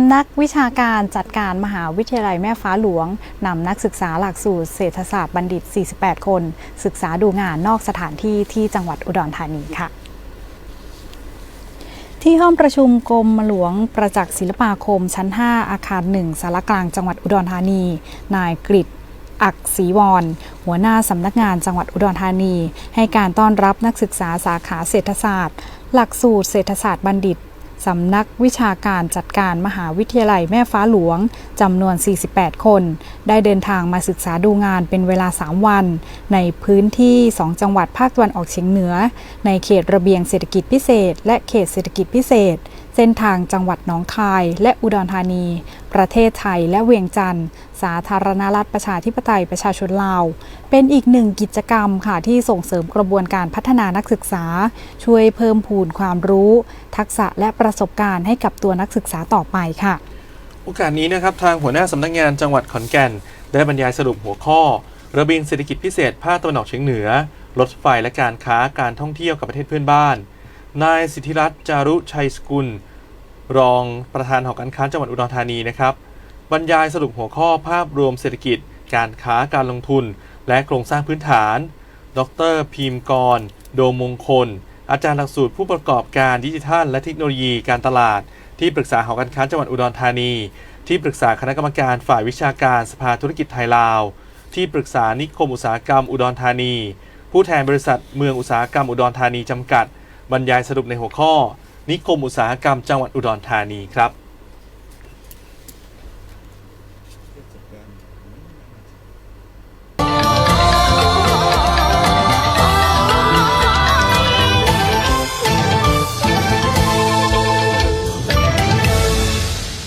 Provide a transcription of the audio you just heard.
ำนักวิชาการจัดการมหาวิทยาลัยแม่ฟ้าหลวงนำนักศึกษาหลักสูตรเศรษฐศาสตร์บัณฑิต 48 คน ศึกษาดูงานนอกสถานที่ที่จังหวัดอุดรธานีค่ะที่ห้องประชุมกรมหลวงประจักษ์ศิลปาคมชั้น 5 อาคาร 1 สารกลางจังหวัดอุดรธานี นายกฤษอักศรีวร หัวหน้าสำนักงานจังหวัดอุดรธานี ให้การต้อนรับนักศึกษาสาขาเศรษฐศาสตร์ หลักสูตรเศรษฐศาสตร์บัณฑิต สำนักวิชาการจัดการมหาวิทยาลัยแม่ฟ้าหลวงจำนวน 48 คน ได้เดินทางมาศึกษาดูงานเป็นเวลา 3 วัน ในพื้นที่ 2 จังหวัดภาคตะวันออกเฉียงเหนือ ในเขตระเบียงเศรษฐกิจพิเศษ และเขตเศรษฐกิจพิเศษ เส้นทางจังหวัดหนองคาย และอุดรธานี ประเทศไทยและเวียงจันทร์ สาธารณรัฐประชาธิปไตยประชาชนลาว เป็นอีกหนึ่งกิจกรรมค่ะที่ส่งเสริมกระบวนการพัฒนานักศึกษา ช่วยเพิ่มพูนความรู้ ทักษะและประสบการณ์ให้กับตัวนักศึกษาต่อไปค่ะ โอกาสนี้นะครับทางหัวหน้าสำนักงานจังหวัดขอนแก่น ได้บรรยายสรุปหัวข้อ ระเบียงเศรษฐกิจพิเศษภาคตะวันออกเฉียงเหนือรถไฟและการค้าการท่องเที่ยวกับประเทศเพื่อนบ้าน นายสิทธิรัตน์จารุชัยสกุล รองประธานหอการค้าจังหวัดอุดรธานีนะครับ บรรยายสรุปหัวข้อภาพรวมเศรษฐกิจ การค้าการลงทุน และโครงสร้างพื้นฐาน ดรพิมกร โดมมงคล อาจารย์หลักสูตรผู้ประกอบการดิจิทัล และเทคโนโลยีการตลาด ที่ปรึกษาหอการค้าจังหวัดอุดรธานี ที่ปรึกษาคณะกรรมการฝ่ายวิชาการสภาธุรกิจไทยลาว ที่ปรึกษานิคมอุตสาหกรรมอุดรธานี ผู้แทนบริษัทเมืองอุตสาหกรรมอุดรธานีจำกัด บรรยายสรุปในหัวข้อ นิคมอุตสาหกรรมจังหวัดอุดรธานีครับ